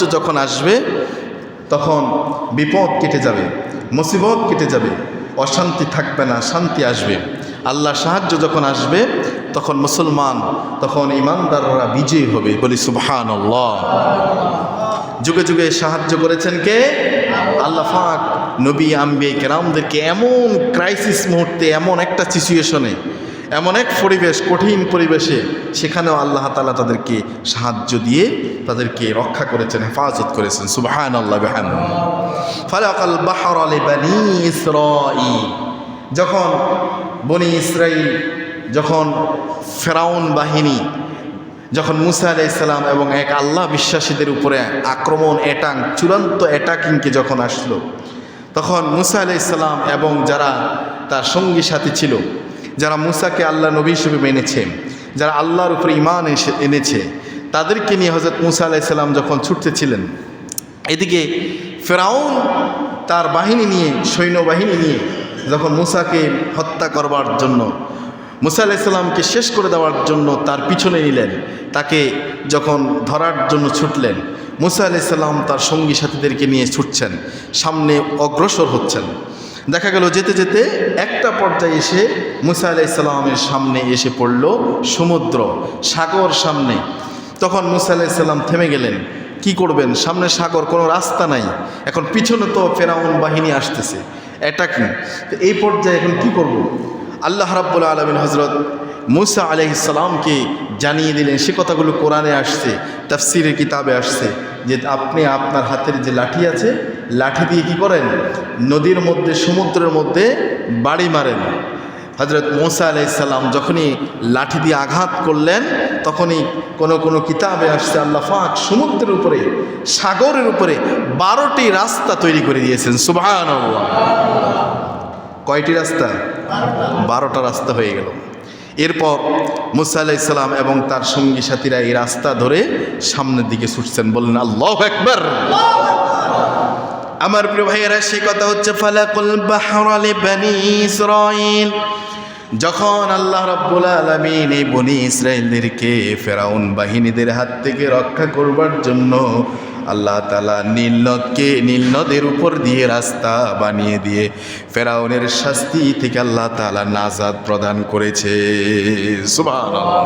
সাহায্য যখন আসবে, তখন বিপদ কেটে যাবে, মুসিবত কেটে যাবে, অশান্তি থাকবে না, শান্তি আসবে। আল্লাহ সাহায্য যখন আসবে, তখন মুসলমান, তখন ইমানদাররা বিজয়ী হবে। বলি সুবহান যুগে যুগে সাহায্য করেছেন কে? আল্লাহ ফাক নবী আম্বে কেরামদেরকে এমন ক্রাইসিস মুহূর্তে, এমন একটা সিচুয়েশনে এমন এক পরিবেশ, কঠিন পরিবেশে সেখানেও আল্লাহ তালা তাদেরকে সাহায্য দিয়ে তাদেরকে রক্ষা করেছেন, হেফাজত করেছেন। সুবাহান আল্লাহ ফালাকাল বাহর আলী বানি ইসরাইল যখন বনি ইসরাইল যখন ফেরাউন বাহিনী, যখন মুসা আলাইসাল্লাম এবং এক আল্লাহ বিশ্বাসীদের উপরে আক্রমণ অ্যাটাং চূড়ান্ত অ্যাটাকিংকে যখন আসলো, তখন মুসা আলাইসাল্লাম এবং যারা তার সঙ্গী সাথী ছিল যারা মুসাকে আল্লাহ নবী হিসেবে মেনেছে, যারা আল্লাহর উপরে ইমান এসে এনেছে, তাদেরকে নিয়ে হজরত মুসা আলাইসাল্লাম যখন ছুটতেছিলেন, এদিকে ফেরাউন তার বাহিনী নিয়ে, সৈন্যবাহিনী নিয়ে যখন মুসাকে হত্যা করবার জন্য, মুসা আলাইসাল্লামকে শেষ করে দেওয়ার জন্য তার পিছনে নিলেন, তাকে যখন ধরার জন্য ছুটলেন, মুসা আলাইসাল্লাম তার সঙ্গী সাথীদেরকে নিয়ে ছুটছেন, সামনে অগ্রসর হচ্ছেন। দেখা গেল যেতে যেতে একটা পর্যায়ে এসে মুসা আলাইসাল্লামের সামনে এসে পড়ল সমুদ্র, সাগর সামনে। তখন মুসা আলাইসাল্লাম থেমে গেলেন। কি করবেন? সামনে সাগর, কোনো রাস্তা নাই। এখন পিছনে তো ফেরাউন বাহিনী আসতেছে। এটা কি? তো এই পর্যায়ে এখন কি করব। আল্লাহ রাব্বুল আলমিন হজরত মুসা আলহিসাল্লামকে জানিয়ে দিলেন, সে কথাগুলো কোরআনে আসছে, তাফসিরের কিতাবে আসছে যে আপনি আপনার হাতের যে লাঠি আছে লাঠি দিয়ে কি করেন? নদীর মধ্যে, সমুদ্রের মধ্যে বাড়ি মারেন। হজরত মোসা আলাইসাল্লাম যখনই লাঠি দিয়ে আঘাত করলেন, তখনই কোনো কোনো কিতাবে আসছে, আল্লাহ ফাক সমুদ্রের উপরে, সাগরের উপরে বারোটি রাস্তা তৈরি করে দিয়েছেন। সুবাহান কয়টি রাস্তা? বারোটা রাস্তা হয়ে গেল। এরপর মুসা আলাইসাল্লাম এবং তার সঙ্গী সাথীরা এই রাস্তা ধরে সামনের দিকে ছুটছেন, বললেন, আল্লাহ একবার আমার প্রিয় ভাইয়েরা সেই কথা হচ্ছে, ফালাকুল বাহরালি বানি ইসরাইল যখন আল্লাহ রাব্বুল আলামিন এই বনি ইসরায়েলদেরকে ফেরাউন বাহিনীদের হাত থেকে রক্ষা করবার জন্য আল্লাহ তালা নীলনদকে নীলনদের উপর দিয়ে রাস্তা বানিয়ে দিয়ে ফেরাউনের শাস্তি থেকে আল্লাহ তালা নাজাদ প্রদান করেছে। সুবহানাল্লাহ।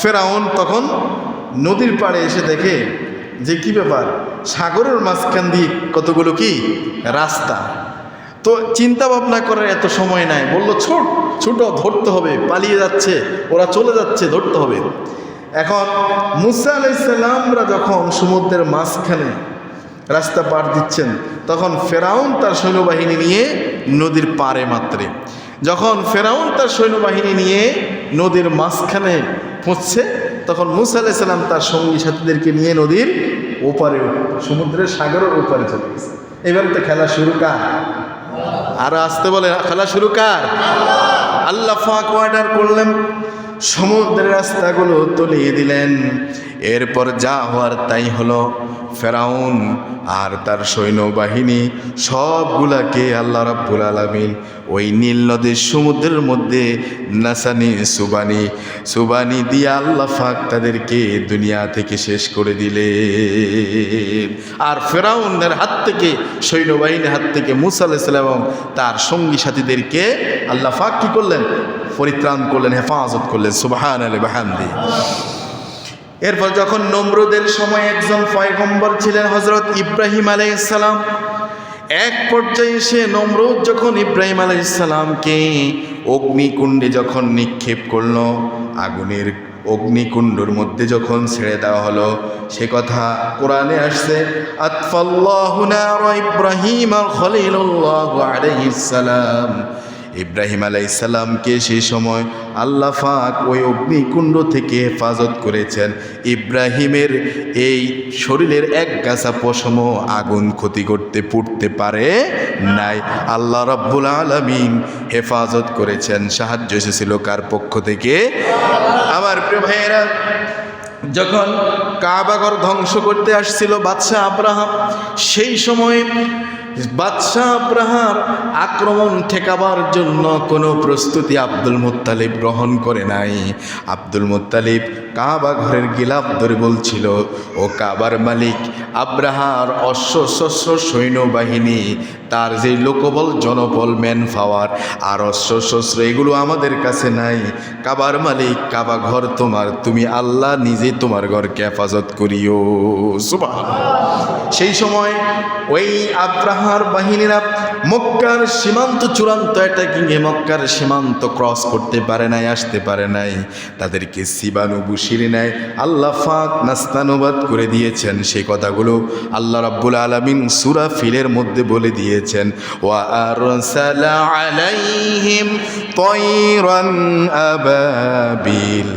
ফেরাউন তখন নদীর পাড়ে এসে দেখে যে কি ব্যাপার? সাগরের মাঝখান দিয়ে কতগুলো কি? রাস্তা। তো চিন্তা ভাবনা করার এত সময় নাই। বলল, ছোট ছোট, ধরতে হবে। পালিয়ে যাচ্ছে। ওরা চলে যাচ্ছে, ধরতে হবে। এখন মুসা আলাইসাল্লামরা যখন সমুদ্রের মাঝখানে রাস্তা পার দিচ্ছেন, তখন ফেরাউন তার সৈন্যবাহিনী নিয়ে নদীর পারে মাত্রে। যখন ফেরাউন তার সৈন্যবাহিনী নিয়ে নদীর মাঝখানে পৌঁছছে তখন মুসা আলাইসাল্লাম তার সঙ্গী সাথীদেরকে নিয়ে নদীর ওপারে, সমুদ্রের সাগরের ওপারে চলে গেছে। এবার তো খেলা শুরু কার? আর আসতে বলে, খেলা শুরু কার? আল্লাহ ফাঁক অর্ডার করলেন, সমুদ্রের রাস্তাগুলো তলিয়ে দিলেন। এরপর যা হওয়ার তাই হলো। ফেরাউন আর তার সৈন্যবাহিনী সবগুলাকে আল্লাহ রাব্বুল আলামিন ওই নীল নদীর সমুদ্রের মধ্যে নাসানি, সুবানি সুবানি দিয়ে আল্লাহ ফাক তাদেরকে দুনিয়া থেকে শেষ করে দিলে। আর ফেরাউনের হাত থেকে, সৈন্যবাহিনীর হাত থেকে মুসা এবং তার সঙ্গী সাথীদেরকে আল্লাহ ফাক কি করলেন? পরিত্রাণ করলেন, হেফাজত করলেন সুবাহান আলী বাহান্দি এরপর যখন নমরুদের সময় একজন পয়গম্বর ছিলেন হজরত ইব্রাহিম আলাইসালাম এক পর্যায়ে এসে নমরুদ যখন ইব্রাহিম আলাইসালামকে অগ্নিকুণ্ডে যখন নিক্ষেপ করল, আগুনের অগ্নিকুণ্ডর মধ্যে যখন ছেড়ে দেওয়া হলো, সে কথা কোরআনে আসছে, আতফাল্লাহু ইব্রাহিম খলিলুল্লাহ আলাইহিস সালাম ইব্রাহিম আলাইসাল্লামকে সেই সময় আল্লাহ ফাক ওই অগ্নিকুণ্ড থেকে হেফাজত করেছেন। ইব্রাহিমের এই শরীরের এক গাছা পশম আগুন ক্ষতি করতে পুড়তে পারে নাই। আল্লাহ রব্বুল আলমিন হেফাজত করেছেন। সাহায্য এসেছিল কার পক্ষ থেকে? আমার প্রিয় ভাইয়েরা, যখন কাবাগর ধ্বংস করতে আসছিল বাদশাহ আব্রাহাম, সেই সময় বাদশাহ প্রহার আক্রমণ ঠেকাবার জন্য কোনো প্রস্তুতি আব্দুল মুত্তালিব গ্রহণ করে নাই। আব্দুল মুত্তালিব কাবা ঘরের গিলাপ ধরে বলছিল, ও কাবার মালিক, আব্রাহার অশ্ব সৈন্যবাহিনী, তার যে লোকবল, জনবল ম্যান পাওয়ার আর অস্ত্র শস্ত্র এগুলো আমাদের কাছে নাই। কাবার মালিক, কাবা ঘর তোমার, তুমি আল্লাহ নিজে তোমার ঘরকে হেফাজত করিও। সুবাহ সেই সময় ওই আব্রাহার বাহিনীরা মক্কার সীমান্ত চূড়ান্ত একটা কিংয়ে মক্কার সীমান্ত ক্রস করতে পারে নাই, আসতে পারে নাই। তাদেরকে সিবানু বুসিরে নেয় আল্লাহ ফাক নাস্তানুবাদ করে দিয়েছেন। সেই কথাগুলো আল্লাহ রাব্বুল আলামিন সূরা ফিলের মধ্যে বলে দিয়েছেন। ওয়া আলাইহিম আবাবিল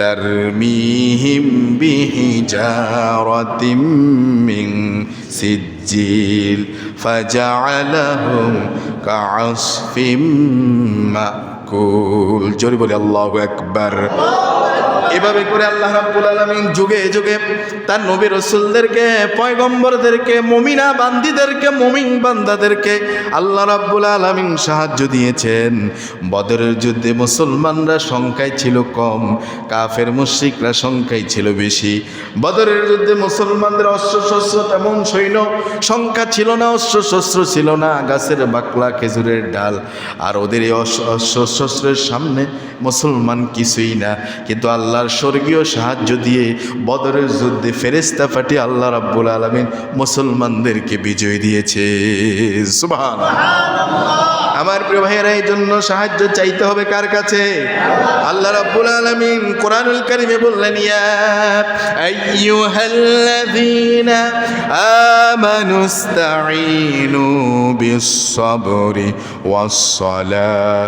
তারমিহিম বিহিজারাতিম মিন সিজ্জিল ফাজআলাহুম কাআসফিম মাকুল জোরে বলে আল্লাহু আকবার। এভাবে করে আল্লাহ রাব্বুল আলামিন যুগে যুগে তার নবী রসুলদেরকে, পয়গম্বরদেরকে, মমিনা বান্দিদেরকে, মমিন বান্দাদেরকে আল্লাহ রাব্বুল আলামিন সাহায্য দিয়েছেন। বদরের যুদ্ধে মুসলমানরা সংখ্যায় ছিল কম, কাফের মুশরিকরা সংখ্যায় ছিল বেশি। বদরের যুদ্ধে মুসলমানদের অস্ত্র শস্ত্র তেমন সৈন্য সংখ্যা ছিল না অস্ত্র শস্ত্র ছিল না, গাছের বাকলা, খেজুরের ডাল। আর ওদের এই অস্ত্র অস্ত্র শস্ত্রের সামনে মুসলমান কিছুই না। কিন্তু আল্লাহর স্বর্গীয় সাহায্য দিয়ে বদরের যুদ্ধে ফেরেস্তা ফাটি আল্লাহ রাব্বুল আলমিন মুসলমানদেরকে বিজয় দিয়েছে। আমার প্রিয় ভাইয়েরা এই জন্য সাহায্য চাইতে হবে কার কাছে? আল্লাহ রাব্বুল আলামিন কোরআনুল কারীমে বললেন, ইয়া আইয়ুহাল্লাযীনা আমানু ইসতাঈনু বিস-সাবরি ওয়াস-সালাহ,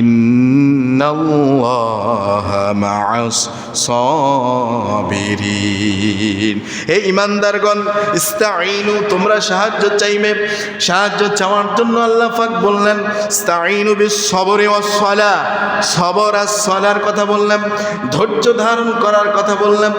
ইন্নাল্লাহা মা'আস সাবিরিন। হে ঈমানদারগণ ইস্তাঈনু, তোমরা সাহায্য চাইবে। সাহায্য চাওয়ার জন্য আল্লাহ পাক বললেন, ইস্তাঈনু বিস-সাবরি ওয়াস-সালাহ সবর আর সলার কথা বললাম ধৈর্য ধারণ করার কথা বললাম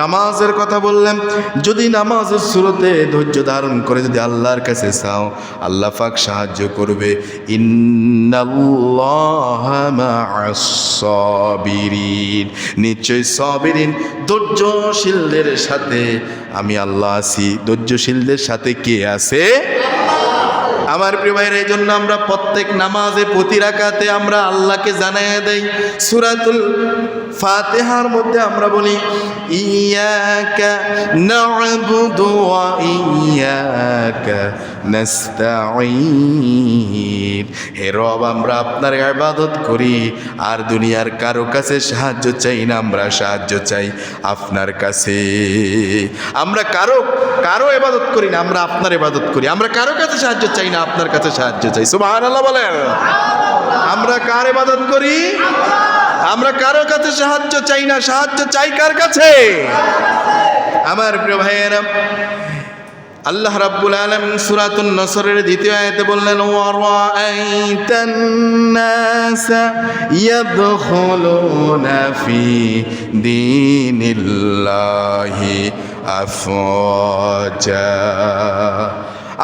নামাজের কথা বললাম যদি নামাজের শুরুতে ধৈর্য ধারণ করে যদি আল্লাহর কাছে চাও, আল্লাহ পাক সাহায্য করবে। ইন্নাল্লাহা মা'আস সাবিরিন নিশ্চয় সাবিরিন ধৈর্যশীলদের সাথে। আমি আল্লাহ আছি, ধৈর্যশীলদের সাথে কে আছে? আমার প্রিয় ভাইয়ের এই জন্য আমরা প্রত্যেক নামাজে প্রতি রাকাতে আমরা আল্লাহকে জানাই দেই। সুরাতুল ফাতিহার মধ্যে আমরা বলি, ইয়াকা না'বুদু ওয়া ইয়াকা নাস্তাঈন হে রব, আমরা আপনার ইবাদত করি, আর দুনিয়ার কারও কাছে সাহায্য চাই না, আমরা সাহায্য চাই আপনার কাছে। আমরা কারও কারও ইবাদত করি না, আমরা আপনার ইবাদত করি। আমরা কারও কাছে সাহায্য চাই না, আপনার কাছে সাহায্য চাই। সুবহানাল্লাহ বলেন। আমরা কার ইবাদত করি? আমরা কারও কাছে সাহায্য চাই না, সাহায্য চাই কার কাছে? আমার প্রিয় ভাইয়েরা আল্লাহ রাব্বুল আলামিন সূরাতুন নসরের দ্বিতীয় আয়াতে বললেন, ওয়ারাআইতান নাস ইয়াদখুলুনা ফি দীনিল্লাহি আফওয়াজা।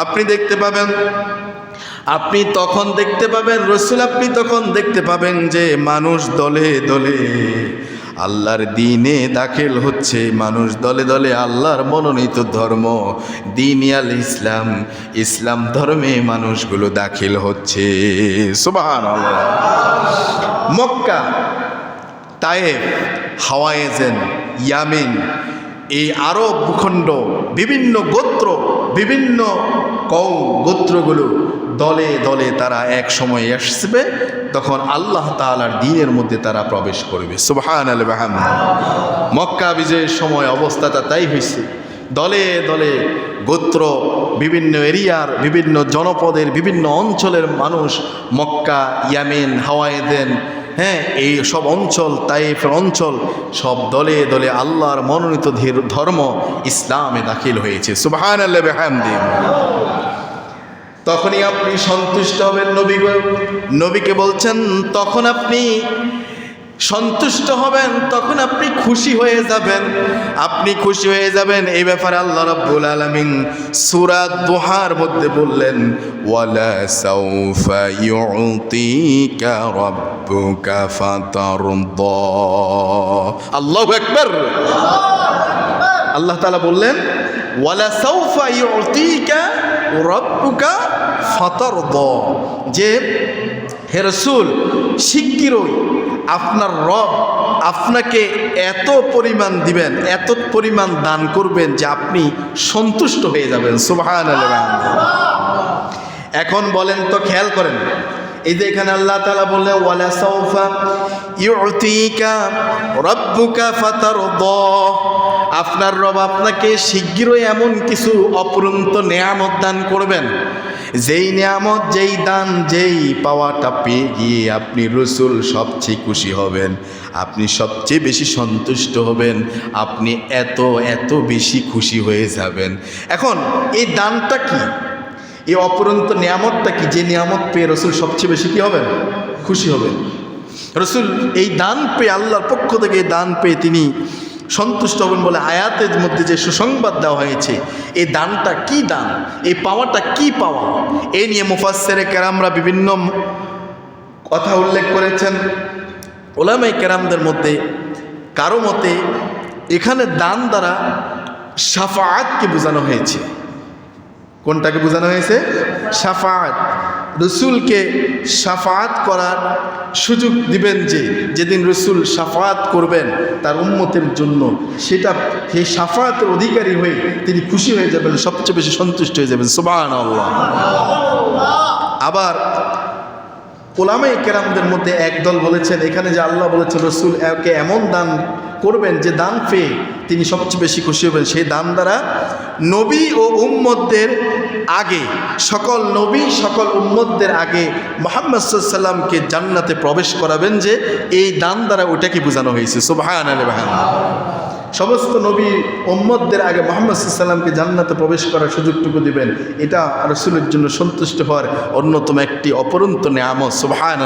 আপনি দেখতে পাবেন, আপনি তখন দেখতে পাবেন, রসুল আপনি তখন দেখতে পাবেন যে মানুষ দলে দলে আল্লাহর দিনে দাখিল হচ্ছে মানুষ দলে দলে আল্লাহর মনোনীত ধর্ম। দিন দিনিয়াল ইসলাম ইসলাম ধর্মে মানুষগুলো দাখিল হচ্ছে। সুবাহান মক্কা, তায়েফ হাওয়াইজেন ইয়ামিন, এই আরব ভূখণ্ড, বিভিন্ন গোত্র, বিভিন্ন কৌ গোত্রগুলো দলে দলে তারা এক সময় আসবে, তখন আল্লাহ তালার দিনের মধ্যে তারা প্রবেশ করবে। সুবহান আল মক্কা বিজয়ের সময় অবস্থাটা তাই হয়েছে। দলে দলে গোত্র, বিভিন্ন এরিয়ার, বিভিন্ন জনপদের, বিভিন্ন অঞ্চলের মানুষ মক্কা, ইয়ামেন হাওয়াইদেন হ্যাঁ এই সব অঞ্চল, তাইফের অঞ্চল, সব দলে দলে আল্লাহর মনোনীত ধীর- ধর্ম ইসলামে দাখিল হয়েছে। সুবহান আল্লাহ তখনই আপনি সন্তুষ্ট হবেন নবী নবীকে বলছেন তখন আপনি সন্তুষ্ট হবেন তখন আপনি খুশি হয়ে যাবেন। আপনি খুশি হয়ে যাবেন এই ব্যাপারে আল্লাহ রাব্বুল আলামিন সূরা দোহার মধ্যে বললেন ওয়ালা সাউফা ইউতিকা রাব্বুকা ফাতারদা। আল্লাহু আকবার। আল্লাহ তাআলা বললেন ওয়ালা সাউফা ইউতিকা রাব্বুকা ফতর যে হে রসুল, শিগগিরই আপনার রব আপনাকে এত পরিমাণ দিবেন, এত পরিমাণ দান করবেন যে আপনি সন্তুষ্ট হয়ে যাবেন। সুবাহ এখন বলেন তো খেয়াল করেন এই যে এখানে আল্লাহ তালা বললেন, ওয়ালা সৌফা ইউতিকা রব্বুকা ফাতারদা। আপনার রব আপনাকে শিগগিরই এমন কিছু অপরন্ত নেয়ামত দান করবেন, যেই নিয়ামত, যেই দান, যেই পাওয়াটা পেয়ে গিয়ে আপনি রসুল সবচেয়ে খুশি হবেন, আপনি সবচেয়ে বেশি সন্তুষ্ট হবেন, আপনি এত এত বেশি খুশি হয়ে যাবেন। এখন এই দানটা কি? এই অপরন্ত নিয়ামতটা কি? যে নিয়ামত পেয়ে রসুল সবচেয়ে বেশি কি হবেন? খুশি হবেন। রসুল এই দান পেয়ে, আল্লাহর পক্ষ থেকে এই দান পেয়ে তিনি সন্তুষ্ট হবেন বলে আয়াতের মধ্যে যে সুসংবাদ দেওয়া হয়েছে, এই দানটা কি দান? এই পাওয়াটা কি পাওয়া? এই নিয়ে মুফাসেরে কেরামরা বিভিন্ন কথা উল্লেখ করেছেন। ওলামাই কেরামদের মধ্যে কারও মতে এখানে দান দ্বারা সাফায়াতকে বোঝানো হয়েছে। কোনটাকে বোঝানো হয়েছে? সাফাত রসুলকে সাফাত করার সুযোগ দিবেন যে, যেদিন রসুল সাফাত করবেন তার উন্মতের জন্য। সেটা সেই সাফাতের অধিকারী হয়ে তিনি খুশি হয়ে যাবেন, সবচেয়ে বেশি সন্তুষ্ট হয়ে যাবেন। সুবাহ আবার ওলামাই কেরামদের মধ্যে একদল বলেছেন, এখানে যে আল্লাহ বলেছেন, রসুল একে এমন দান করবেন যে দান পেয়ে তিনি সবচেয়ে বেশি খুশি হবেন। সেই দান দ্বারা নবী ও উম্মদদের আগে, সকল নবী, সকল উম্মদদের আগে মোহাম্মদ সাল্লামকে জান্নাতে প্রবেশ করাবেন যে এই দান দ্বারা ওটাকে বোঝানো হয়েছে। সুবাহান আলে বাহান সমস্ত নবী ওম্মদদের আগে মোহাম্মদ সাল্লামকে জান্নাতে প্রবেশ করার সুযোগটুকু দিবেন। এটা রসুলের জন্য সন্তুষ্ট হওয়ার অন্যতম একটি অপরন্ত নেয়ামত। সুবাহান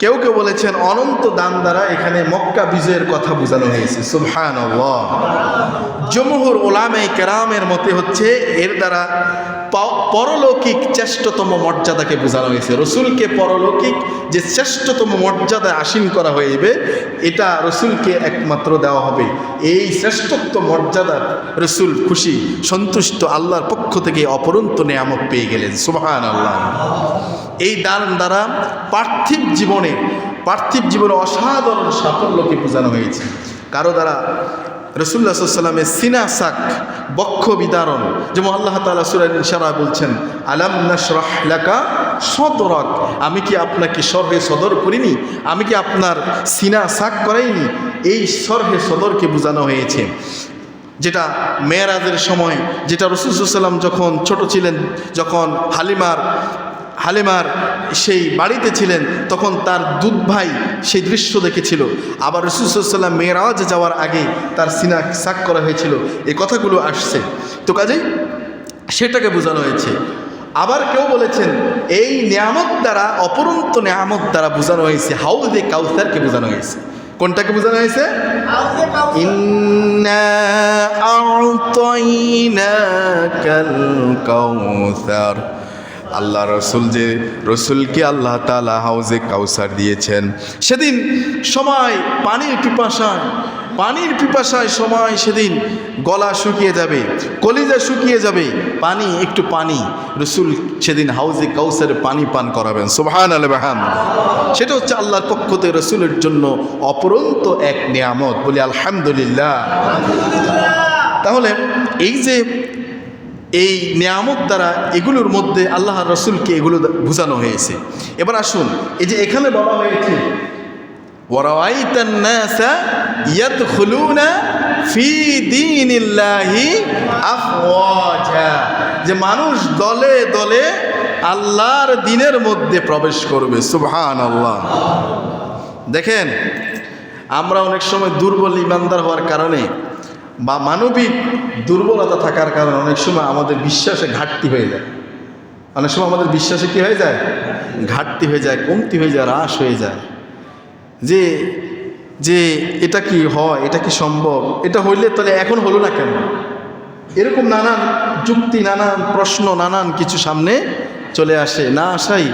কেউ কেউ বলেছেন, অনন্ত দান দ্বারা এখানে মক্কা বিজয়ের কথা বোঝানো হয়েছে। সুবহান জমহুর ওলামে কেরামের মতে হচ্ছে, এর দ্বারা পরলৌকিক শ্রেষ্ঠতম মর্যাদাকে বোঝানো হয়েছে। রসুলকে পরলৌকিক যে শ্রেষ্ঠতম মর্যাদায় আসীন করা হইবে, এটা রসুলকে একমাত্র দেওয়া হবে। এই শ্রেষ্ঠত্ব মর্যাদা রসুল খুশি, সন্তুষ্ট, আল্লাহর পক্ষ থেকে অপরন্ত নেয়ামত পেয়ে গেলেন। সুবহান আল্লাহ এই দান দ্বারা পার্থিব জীবনে পার্থিব জীবনে অসাধারণ সাফল্যকে বোঝানো হয়েছে। কারও দ্বারা রসুল্লা সাল্লামের সিনা সাক বক্ষ বিদারণ। যেমন আল্লাহ তালা সুরাইন ইশারা বলছেন, আলাম নাশরাহ লাকা সদরক? আমি কি আপনাকে সরহে সদর করিনি? আমি কি আপনার সিনা সাক করাইনি? এই সরহে সদরকে বোঝানো হয়েছে। যেটা মেয়েরাজের সময়, যেটা রসুলাম যখন ছোট ছিলেন, যখন হালিমার হালিমার সেই বাড়িতে ছিলেন তখন তার দুধ ভাই সেই দৃশ্য দেখেছিল। আবার রসুলাম মেয়েরাজ যাওয়ার আগে তার সিনা সাক করা হয়েছিল। এই কথাগুলো আসছে। তো কাজেই সেটাকে বোঝানো হয়েছে। আবার কেউ বলেছেন এই নিয়ামত দ্বারা অপরন্ত নিয়ামত দ্বারা বোঝানো হয়েছে। হাউদে কাউসারকে বোঝানো হয়েছে। কোনটাকে বোঝানো হয়েছে? ইন্না আল্লাহ রসুল যে রসুলকে আল্লাহ তালা হাউজে কাউসার দিয়েছেন। সেদিন সময় পানির পিপাসায় পানির পিপাসায় সময় সেদিন গলা শুকিয়ে যাবে, কলিজা শুকিয়ে যাবে, পানি, একটু পানি। রসুল সেদিন হাউজে কাউসারে পানি পান করাবেন। সোহান আল বাহান সেটা হচ্ছে আল্লাহর পক্ষ থেকে রসুলের জন্য অপরন্ত এক নিয়ামত। বলি আলহামদুলিল্লাহ। তাহলে এই যে এই নিয়ামত দ্বারা এগুলোর মধ্যে আল্লাহ রসুলকে এগুলো বোঝানো হয়েছে। এবার আসুন, এই যে এখানে বলা হয়েছে যে মানুষ দলে দলে আল্লাহর দিনের মধ্যে প্রবেশ করবে সুহান আল্লাহ দেখেন, আমরা অনেক সময় দুর্বল ইমানদার হওয়ার কারণে বা মানবিক দুর্বলতা থাকার কারণে অনেক সময় আমাদের বিশ্বাসে ঘাটতি হয়ে যায়। অনেক সময় আমাদের বিশ্বাসে কি হয়ে যায়? ঘাটতি হয়ে যায়, কমতি হয়ে যায়, হ্রাস হয়ে যায়। যে যে এটা কি হয়, এটা কি সম্ভব? এটা হইলে তাহলে এখন হলো না কেন? এরকম নানান যুক্তি, নানান প্রশ্ন, নানান কিছু সামনে চলে আসে। না আসাই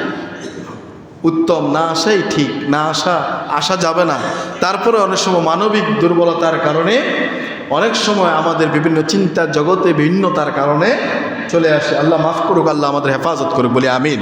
উত্তম, না আসাই ঠিক, না আসা আসা যাবে না। তারপরে অনেক সময় মানবিক দুর্বলতার কারণে অনেক সময় আমাদের বিভিন্ন চিন্তা জগতে ভিন্নতার কারণে চলে আসে। আল্লাহ মাফ করুক, আল্লাহ আমাদের হেফাজত করুক, বলে আমিন।